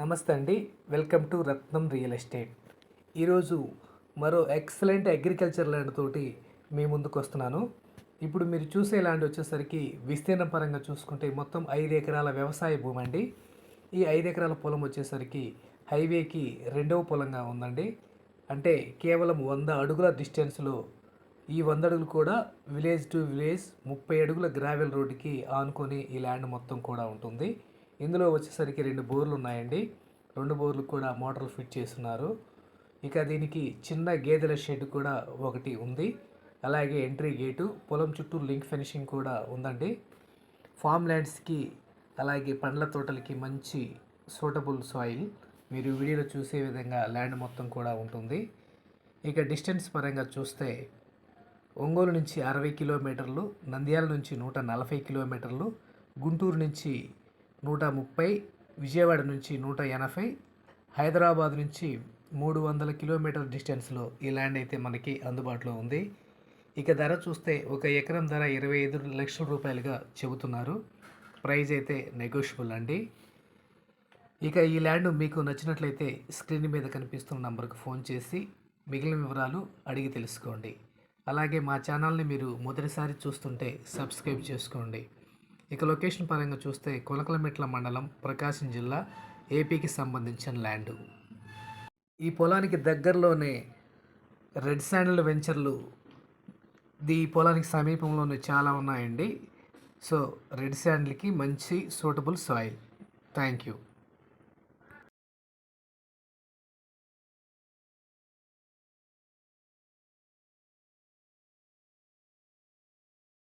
నమస్తే అండి. Welcome to Ratnam real estate. ఈరోజు మరో ఎక్సలెంట్ అగ్రికల్చర్ ల్యాండ్ తోటి మీ ముందుకు వస్తున్నాను. ఇప్పుడు మీరు చూసే ల్యాండ్ వచ్చేసరికి విస్తీర్ణ పరంగా చూసుకుంటే మొత్తం ఐదు ఎకరాల వ్యవసాయ భూమి అండి. ఈ ఐదు ఎకరాల పొలం వచ్చేసరికి హైవేకి రెండవ పొలంగా ఉందండి. అంటే కేవలం వంద అడుగుల డిస్టెన్స్లో ఈ వంద అడుగులు కూడా విలేజ్ టు విలేజ్ ముప్పై అడుగుల గ్రావెల్ రోడ్డుకి ఆనుకొని ఈ ల్యాండ్ మొత్తం కూడా ఉంటుంది. ఇందులో వచ్చేసరికి రెండు బోర్లు ఉన్నాయండి. రెండు బోర్లు కూడా మోటార్లు ఫిట్ చేస్తున్నారు. ఇక దీనికి చిన్న గేదెల షెడ్ కూడా ఒకటి ఉంది. అలాగే ఎంట్రీ గేటు పొలం చుట్టూ లింక్ ఫినిషింగ్ కూడా ఉందండి. ఫామ్ ల్యాండ్స్కి అలాగే పండ్ల తోటలకి మంచి సూటబుల్ సాయిల్. మీరు వీడియోలో చూసే విధంగా ల్యాండ్ మొత్తం కూడా ఉంటుంది. ఇక డిస్టెన్స్ పరంగా చూస్తే ఒంగోలు నుంచి అరవై కిలోమీటర్లు నంద్యాల నుంచి నూట నలభై కిలోమీటర్లు గుంటూరు నుంచి నూట ముప్పై విజయవాడ నుంచి నూట ఎనభై హైదరాబాద్ నుంచి మూడు వందల కిలోమీటర్ డిస్టెన్స్లో ఈ ల్యాండ్ అయితే మనకి అందుబాటులో ఉంది. ఇక ధర చూస్తే ఒక ఎకరం ధర ఇరవై ఐదు లక్షల రూపాయలుగా చెబుతున్నారు. ప్రైజ్ అయితే నెగోషియబుల్ అండి. ఇక ఈ ల్యాండ్ మీకు నచ్చినట్లయితే స్క్రీన్ మీద కనిపిస్తున్న నంబర్కి ఫోన్ చేసి మిగిలిన వివరాలు అడిగి తెలుసుకోండి. అలాగే మా ఛానల్ని మీరు మొదటిసారి చూస్తుంటే సబ్స్క్రైబ్ చేసుకోండి. ఇక లొకేషన్ పరంగా చూస్తే కొలకలమెట్ల మండలం ప్రకాశం జిల్లా ఏపీకి సంబంధించిన ల్యాండ్. ఈ పొలానికి దగ్గరలోనే రెడ్ శాండల్ వెంచర్లు ఈ పొలానికి సమీపంలోనే చాలా ఉన్నాయండి. సో రెడ్ శాండల్కి మంచి సూటబుల్ సాయిల్. Thank you.